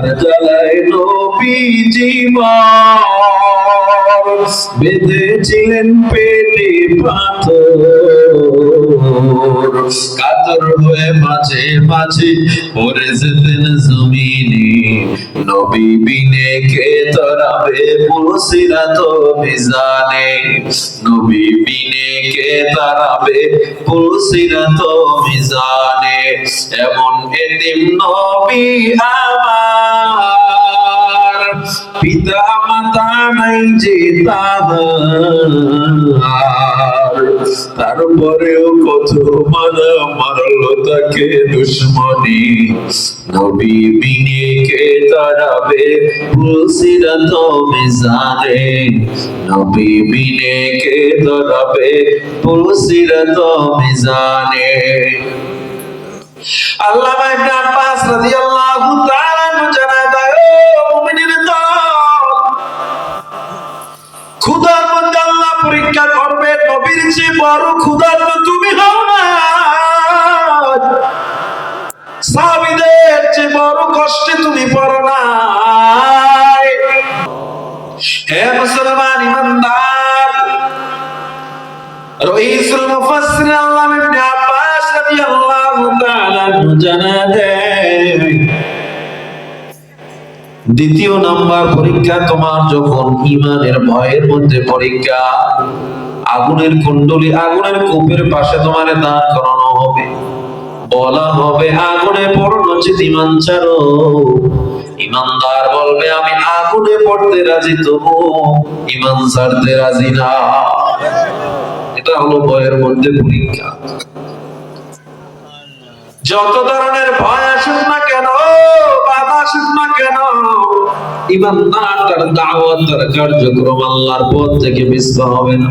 ক্ষুধার জ্বালায় নবী বেঁধেছিলেন পেটে পাথর। কাতর হয়ে মাঝে মাঝে পড়ে যেতেন জমিনে। নবী বিনে কে তরাবে পুরুষিরা তো মিজানে। নবী বিনে কে তারাবে পুরুষিরা তো মিজানে। এমন এদিন নবী আমার পিতা মাতা নাই যে তারপরেও কত মারলো তাকে নবী বিনে কে তারাবে পুলসিরা তো মিজানে নবী বিনে কে তারাবে পুলসিরা তো মিজানে আল্লামা ইবনে আব্বাস রাদিয়াল্লাহু তাআলা বড় ক্ষুধার তো তুমি হও না। সাহাবীদের চেয়ে বড় কষ্টে তুমি পড়ো না। হে মুসলমান ইমানদার, রইসুল মুফাসসির আল্লামা ইবনে আব্বাস রাদিয়াল্লাহু তাআলা জানা দ্বিতীয় নাম্বার পরীক্ষা তোমার যখন ইমানের ভয়ের মধ্যে পরীক্ষা। আগুনের কুণ্ডলি আগুনের কূপের পাশে তোমার দাঁড় করানো হবে। বলা হবে, আগুনে পড়ো নচিত ইমান ইমানদার বলবে, আমি আগুনে পড়তে রাজি তবু ইমান ছাড়তে রাজি না। এটা হলো ভয়ের মধ্যে পরীক্ষা। যত ধরনের ভয় আসুক না কেন বাধা আসুক না কেন ইমানদার তার দাওয়াত তার কার্যক্রম আল্লাহর পথ থেকে মিশ্র হবে না।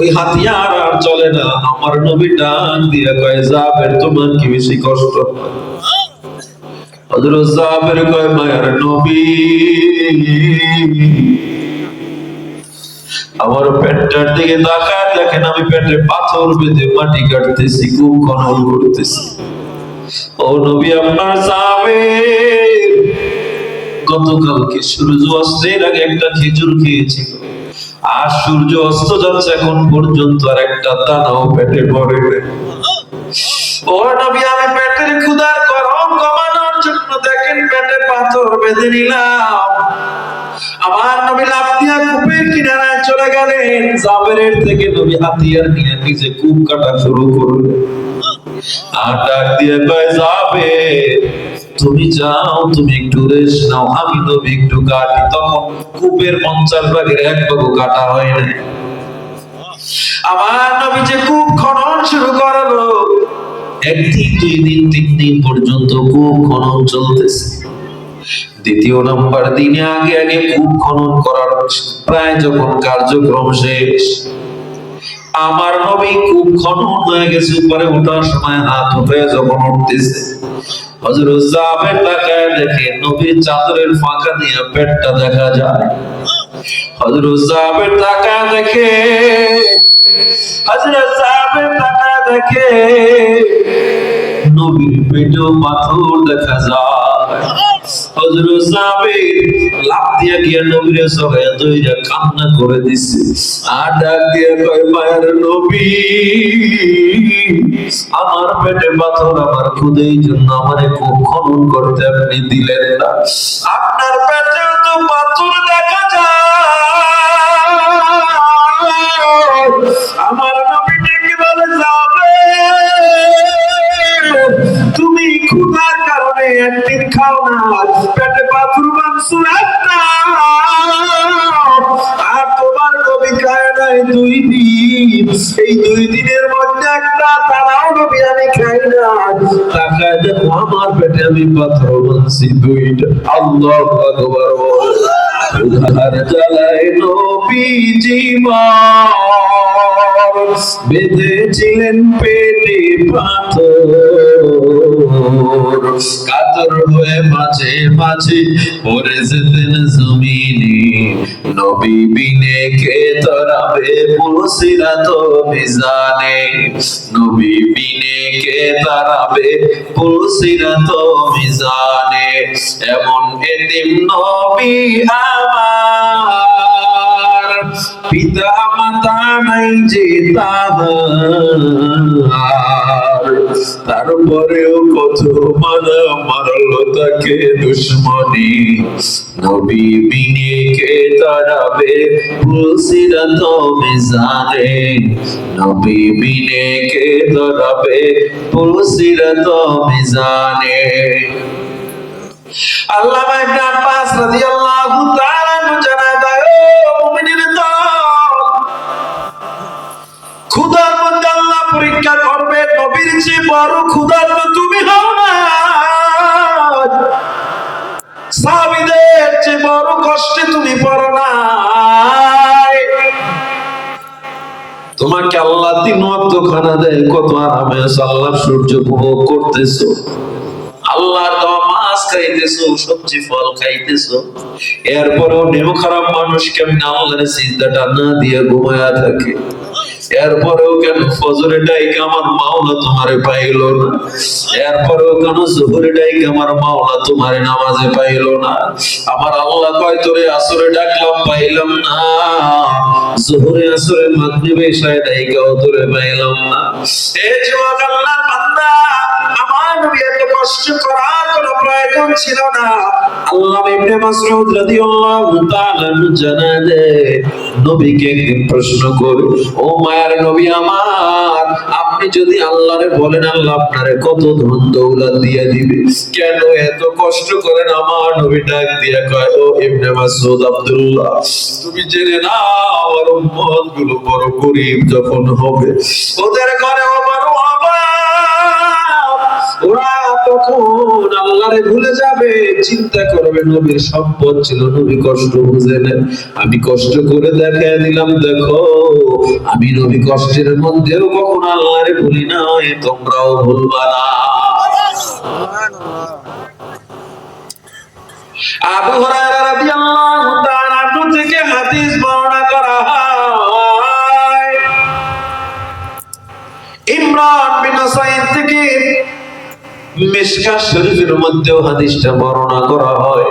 ওই হাতিয়ার আর চলে না। আমার নবী দিয়ে কয়, জাবের, তোমার কি বেশি কষ্ট কয় নবী, আমার পেটটার দিকে দেখেন, আমি পেটে পাথর বেঁধে মাটি কাটতেছি খনন করতেছি। ও নবী, আপনার যাবে গতকালকে সূর্য অস্তের আগে একটা খেজুর খেয়েছিল। আর সূর্য অস্ত যাচ্ছে, এখন পর্যন্ত আর একটা দানাও পেটে পড়ে। ও নবী, আমি পেটের ক্ষুধার গরম কমানোর জন্য দেখেন পেটে পাথর বেঁধে নিলাম। আমার নবী লাফ দিয়া কূপের কিনারায় চলে গেলেন। জাবেরের থেকে নবী হাতিয়ার নিয়ে নিজে কূপ কাটা শুরু করলেন। আর ডাক দিয়ে কয় যাবে তুমি যাও, তুমি একটু রেস্ট নাও। আমি নবী একটু কাটি। তখন কূপের পঞ্চাশ ভাগের এক ভাগও কাটা হয় নাই। আমার নবী যে কূপ খনন শুরু করল, একদিন, দুই দিন, তিন দিন পর্যন্ত কূপ খনন চলতেছে। দ্বিতীয় নাম্বার দিনে আগে আগে কূপ খনন করার প্রায় যখন কার্যক্রম শেষ, আমার নবী কূপ খনন হয়ে গেছে, উপরে ওঠার সময় হাত উঠে যখন উঠতেছে হযরত জাবের তাকায় দেখে নবীর চাদরের ফাঁকা দিয়ে পেটটা দেখা যায় হযরত জাবের তাকায় দেখে তাকায় দেখে নবীর পেটেও পাথর দেখা যায়। গিয়া নবীরে কান্না করে দিছে। আর ডাক কয়, মায়ের নবী, আমার পেটে পাথর আমার খুদেই জন্য আমারে খনন করতে আপনি দিলেন না। আপনার পেটে তো পাথর দেখা যায়। আমার নবী বলে যাবে। তুমি ক্ষুধার কারণে একদিন খাও না, পেটে পাথর মাংস একটা। আর তোমার নবী খায় নাই দুই দিন, এই দুই দিনের মধ্যে একটা, তারাও নবী আমি খাই না। তাকায় দেখো আমার পেটে আমি পাথর বানছি দুইটা। আল্লাহ আকবার। উধার জ্বালায় নবীজি বেঁধেছিলেন পেটে পাথর। কাতর হয়ে মাঝে মাঝে পড়ে যেতেন জমিনে। নবী বিনে কে তরাবে পুরসিরা তো মিজানে। নবী বিনে কে তারাবে পুরসিরা তো মিজানে। এমন এদিন নবী পিতা যে তারপরেও কত মানা মারলো তাকে নবী বিনে কে তারাবে পুলসিরা তো মিজানে নবী বিনে কে তারাবে পুলসিরা তো মিজানে আল্লামা ইবনে আব্বাস রাদিয়াল্লাহু চেয়ে বড় ক্ষুধার তুমি হও না। চেয়ে বড় কষ্টে তুমি পড়ো না। তোমাকে আল্লাহ তিন খানা দেয়, কত আরামে আছো আল্লাহর সূর্য উপভোগ করতেছো। আল্লাহর দেওয়া মাছ খাইতেছো, সবজি ফল খাইতেছো। এরপরেও নেও খারাপ মানুষ কেমন আল্লাহর সিজদাটা না দিয়ে ঘুমায়া থাকে। এরপরেও কেন ফজরে ডাইকে আমার মাওলা তোমারে পাইল না? এরপরেও কেন জোহরে ডাইকে আমার মাওলা তোমারে নামাজে পাইল না? আমার আল্লাহ কয়, তোরে আসরে ডাকলাম, পাইলাম না। জোহরে আসরে মাগরিবে এশায় ডাইকাও তোরে পাইলাম না। এ যুবক আল্লাহর বান্দা কষ্ট করার কোনো প্রয়োজন ছিল না। আল্লাহ ইবনে মাসউদ রাদিয়াল্লাহু তাআলা নবীকে প্রশ্ন করে, ও মায়ার নবী আমার, আপনি যদি আল্লাহরে বলেন, আল্লাহ আপনারে কত ধন দৌলত দিয়ে দিবে। কেন এত কষ্ট করেন আমার নবী? ডাক দিয়া কয়, ও ইবনে মাসউদ আব্দুল্লাহ, তুমি জেনে না আমার উম্মতগুলো বড় গরিব যখন হবে। ওদের ঘরে আল্লাহরে ভুলে যাবে। চিন্তা করবে, নবীর সম্পদ ছিল, নবী কষ্ট বুঝে নেন। আমি কষ্ট করে দেখা দিলাম দেখো, আমি নবী কষ্টের মধ্যেও কখনো আল্লাহরে ভুলি না এ তোমরাও ভুলবা না। আবু হুরায়রা মিশকা শরীফের মধ্যেও হাদিসটা বর্ণনা করা হয়।